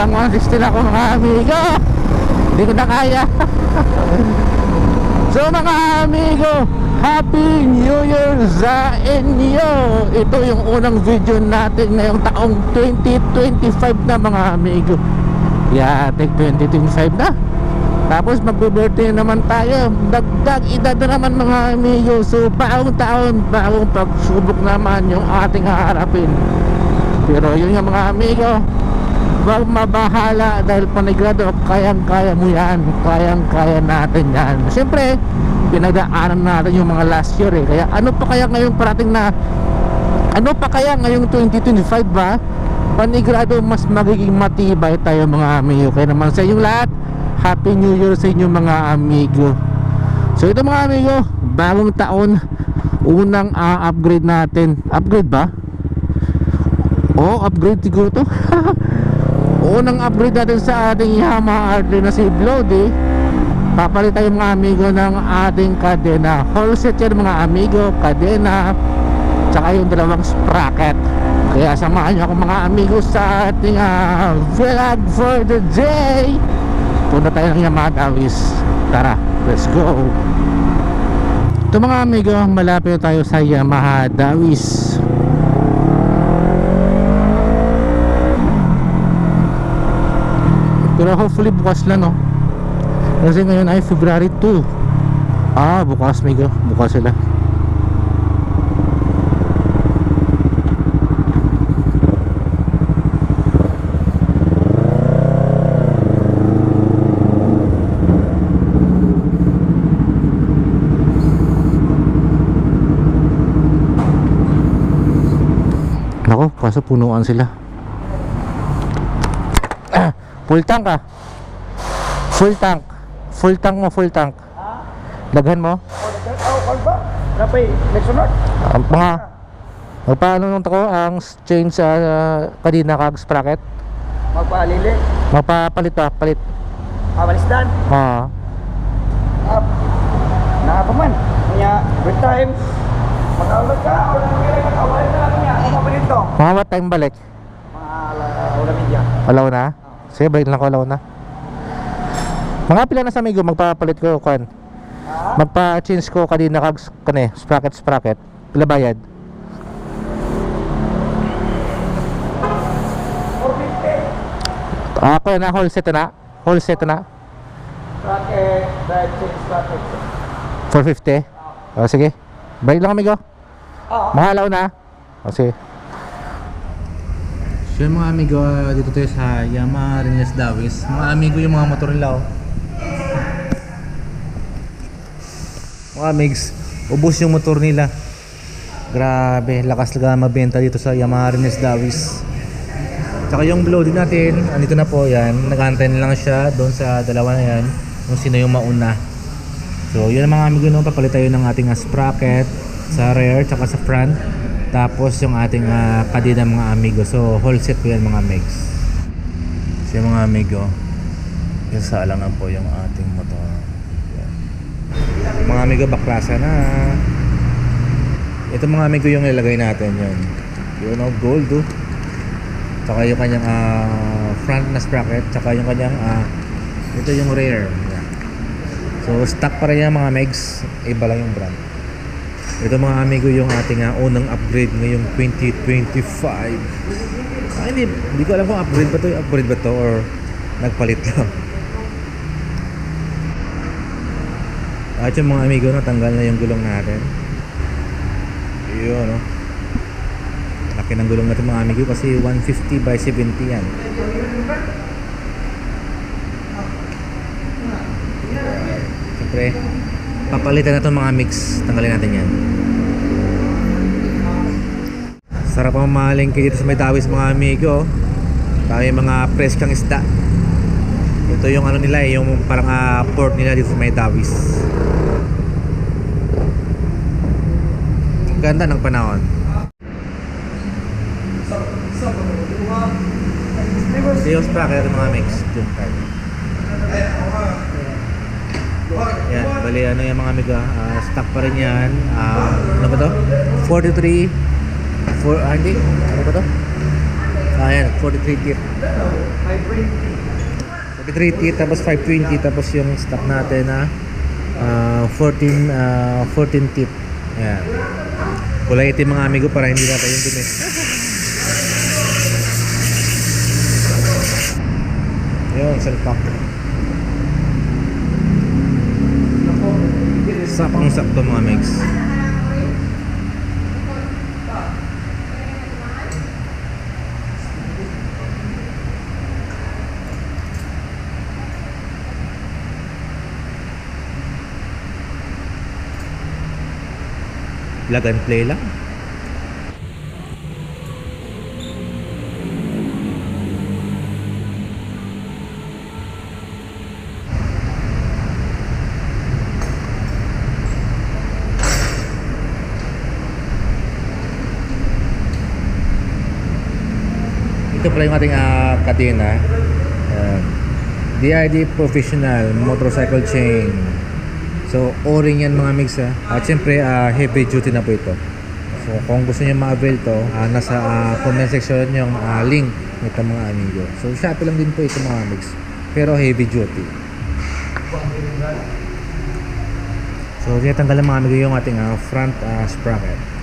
hanggang 116 ako mga amigo. Hindi ko na kaya. So mga amigo Happy New Year sa inyo. Ito yung unang video natin ngayong taong 2025 na mga amigo. Yeah take 2025 na. Tapos magbe-birthday naman tayo. Dagdag edad na naman mga amigo. So bagong taon bagong pagsubok naman yung ating haharapin. Pero yun nga mga amigo mabahala dahil panigurado kayang-kaya mo yan. Kayang-kaya natin yan. Siyempre pinagdaanan natin yung mga last year eh. Kaya ano pa kaya ngayong parating na ano pa kaya ngayong 2025 ba? Panigurado mas magiging matibay tayo mga amigo. Kaya naman sa inyong lahat. Happy New Year sa inyong mga amigo. So ito mga amigo bagong taon unang ah, upgrade natin. Upgrade ba? oh upgrade siguro to unang upgrade natin sa ating Yamaha RD na si Blody papalit tayo mga amigo ng ating kadena whole set yan mga amigo kadena tsaka yung dalawang sprocket. Kaya samahan nyo ako mga amigo sa ating uh, vlog for the day. Punta tayo ng Yamaha Davis tara let's go. Ito mga amigo malapit tayo sa Yamaha Davis Pero hopefully bukas lang no? Kasi ngayon ay February 2 Ah bukas may Bukas sila. Nako, kaso punuan sila Full tank ah. Full tank. Full tank mo, full tank. Daghan mo? Oh, kalba. Napay, nagsunod. Ang mga Magpaano nung tako ang change sa kadina kag sprocket? Magpaalili. Magpapalit pa, palit. Kamalisdan. Ha. Up. Nakapaman. Kanya, good time. Mag-aulad ka. Ulan mo kaya mag-aulad na lang niya. Ano pa nito? Mga what time balik? Mga ala- ulan media. Alaw na? Sige, balik lang ko alaw na. Mga pila na sa amigo, magpapalit ko kan. Ha? Magpa-change ko kadina kag kane, sprocket sprocket. Pila bayad? 450. Ako na whole set na. Whole set na. Bracket, drive change bracket. 450. O sige. Balik lang amigo. Oo. Mahalaw na. O sige. So yung mga amigo, ah, dito tayo sa Yamaha Rines Davis. Mga amigo yung mga motor nila oh. Mga amigs, ubos yung motor nila. Grabe, lakas talaga mabenta dito sa Yamaha Rines Davis. Tsaka yung blow din natin, andito na po yan. Nag-antay na lang siya doon sa dalawa na yan. Kung sino yung mauna. So, yun mga amigo no, papalit tayo ng ating sprocket sa rear tsaka sa front. Tapos yung ating uh, kadina mga amigo. So, whole set po yan mga amigs. So, yung mga amigo, yung sa lang na po yung ating motor. Yan. Mga amigo, baklasa na. Ito mga amigo yung nilagay natin yun. Yun oh, gold oh. Tsaka yung kanyang ah, front na sprocket, tsaka yung kanyang ah, ito yung rear. So stock pa rin yan mga megs, iba lang yung brand. Ito mga amigo yung ating ah, unang upgrade ngayong 2025. Ah, hindi, hindi ko alam kung upgrade ba to, upgrade ba to or nagpalit lang. At yung mga amigo natanggal na yung gulong natin. Yun, no? Laki ng gulong natin mga amigo kasi 150 by 70 yan. Siyempre, papalitan na mga mix. Tanggalin natin yan. Sarap ang maling dito sa may dawis mga amigo. Tayo mga preskang isda. Ito yung ano nila eh, yung parang ah, port nila dito sa may dawis. Ganda ng panahon. Sales packet mga mix. June card. Bali ano yung mga amiga, ah, stock pa rin yan. Ah, ano ba to? 43 for ah, hindi, ano ba to? Ayan, 43 teeth. 43 teeth, tapos 520, tapos yung stock natin na ah, 14, ah, 14 teeth. Ayan. Kulay itim mga amigo para hindi natin yung dumi. Yun, salpak. Sapang sakto mga mix. Plug and play lang. Ito pala yung ating ah, kadena. Ayan. DID Professional Motorcycle Chain. So, o-ring yan mga mix ha. At syempre, ah, heavy duty na po ito. So, kung gusto niyo ma-avail to, ah, nasa ah, comment section yung ah, link nito mga amigo. So, Shopee lang din po ito mga mix. Pero heavy duty. So, tinatanggal ng mga amigo yung ating ah, front ah, sprocket.